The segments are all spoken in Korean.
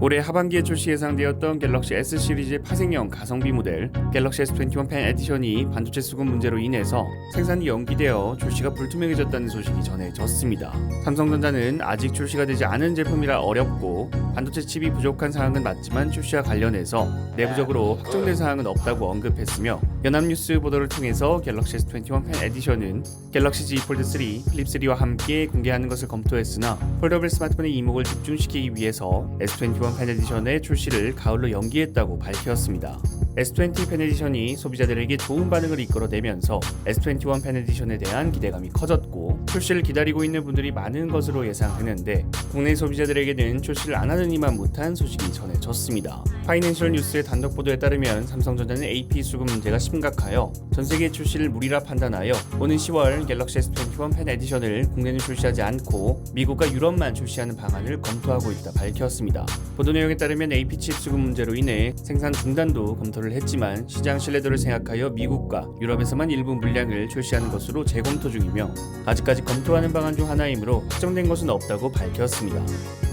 올해 하반기에 출시 예상되었던 갤럭시 S 시리즈의 파생형 가성비 모델 갤럭시 S21 펜 에디션이 반도체 수급 문제로 인해서 생산이 연기되어 출시가 불투명해졌다는 소식이 전해졌습니다. 삼성전자는 아직 출시가 되지 않은 제품이라 어렵고 반도체 칩이 부족한 사항은 맞지만 출시와 관련해서 내부적으로 확정된 사항은 없다고 언급했으며 연합뉴스 보도를 통해서 갤럭시 S21 펜 에디션은 갤럭시 Z 폴드 3, 플립 3와 함께 공개하는 것을 검토했으나 폴더블 스마트폰의 이목을 집중시키기 위해서 S21 펜 에디션의 출시를 가을로 연기했다고 밝혔습니다. S20 펜 에디션이 소비자들에게 좋은 반응을 이끌어내면서 S21 펜 에디션에 대한 기대감이 커졌고 출시를 기다리고 있는 분들이 많은 것으로 예상되는데 국내 소비자들에게는 출시를 안 하느니만 못한 소식이 전해졌습니다. 파이낸셜 뉴스의 단독 보도에 따르면 삼성전자는 AP 수급 문제가 심각하여 전 세계 출시를 무리라 판단하여 오는 10월 갤럭시 S21 펜 에디션을 국내는 출시하지 않고 미국과 유럽만 출시하는 방안을 검토하고 있다 밝혔습니다. 보도 내용에 따르면 AP 칩 수급 문제로 인해 생산 중단도 검토를 했지만 시장 신뢰도를 생각하여 미국과 유럽에서만 일부 물량을 출시하는 것으로 재검토 중이며 아직까지 검토하는 방안 중 하나이므로 확정된 것은 없다고 밝혔습니다.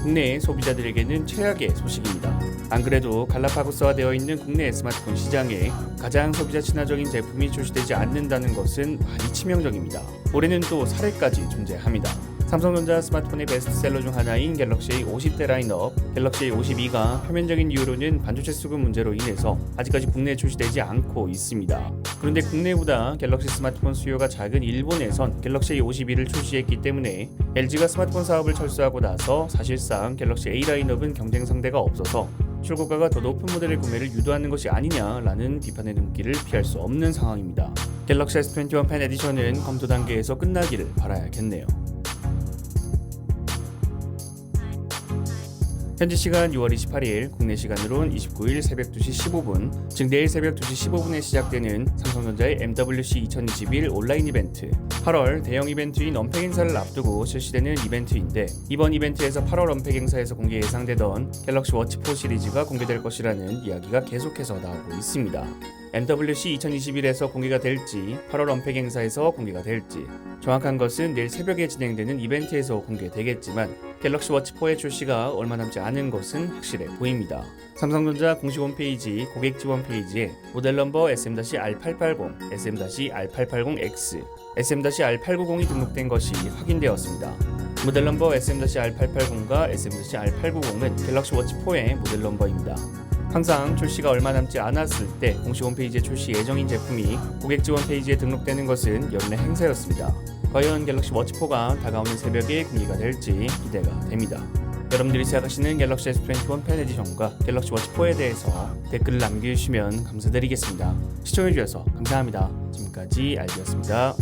국내 소비자들에게는 최악의 소식입니다. 안 그래도 갈라파고스화 되어 있는 국내 스마트폰 시장에 가장 소비자 친화적인 제품이 출시되지 않는다는 것은 많이 치명적입니다. 올해는 또 사례까지 존재합니다. 삼성전자 스마트폰의 베스트셀러 중 하나인 갤럭시 A 50대 라인업, 갤럭시 A 52가 표면적인 이유로는 반도체 수급 문제로 인해서 아직까지 국내에 출시되지 않고 있습니다. 그런데 국내보다 갤럭시 스마트폰 수요가 작은 일본에선 갤럭시 A 52를 출시했기 때문에 LG가 스마트폰 사업을 철수하고 나서 사실상 갤럭시 A 라인업은 경쟁 상대가 없어서 출고가가 더 높은 모델의 구매를 유도하는 것이 아니냐라는 비판의 눈길을 피할 수 없는 상황입니다. 갤럭시 S21 펜 에디션은 검토 단계에서 끝나기를 바라야겠네요. 현지 시간 6월 28일, 국내 시간으론 29일 새벽 2시 15분, 즉 내일 새벽 2시 15분에 시작되는 삼성전자의 MWC 2021 온라인 이벤트. 8월 대형 이벤트인 언팩 행사를 앞두고 실시되는 이벤트인데 이번 이벤트에서 8월 언팩 행사에서 공개 예상되던 갤럭시 워치 4 시리즈가 공개될 것이라는 이야기가 계속해서 나오고 있습니다. MWC 2021에서 공개가 될지 8월 언팩 행사에서 공개가 될지 정확한 것은 내일 새벽에 진행되는 이벤트에서 공개되겠지만 갤럭시 워치 4의 출시가 얼마 남지 않은 것은 확실해 보입니다. 삼성전자 공식 홈페이지 고객 지원 페이지에 모델 넘버 SM-R880, SM-R880X, SM-R890이 등록된 것이 확인되었습니다. 모델 넘버 SM-R880과 SM-R890은 갤럭시 워치 4의 모델 넘버입니다. 항상 출시가 얼마 남지 않았을 때 공식 홈페이지에 출시 예정인 제품이 고객 지원 페이지에 등록되는 것은 연내 행사였습니다. 과연 갤럭시 워치4가 다가오는 새벽에 공개가 될지 기대가 됩니다. 여러분들이 생각하시는 갤럭시 S21 펜 에디션과 갤럭시 워치4에 대해서 댓글을 남겨주시면 감사드리겠습니다. 시청해주셔서 감사합니다. 지금까지 알비였습니다.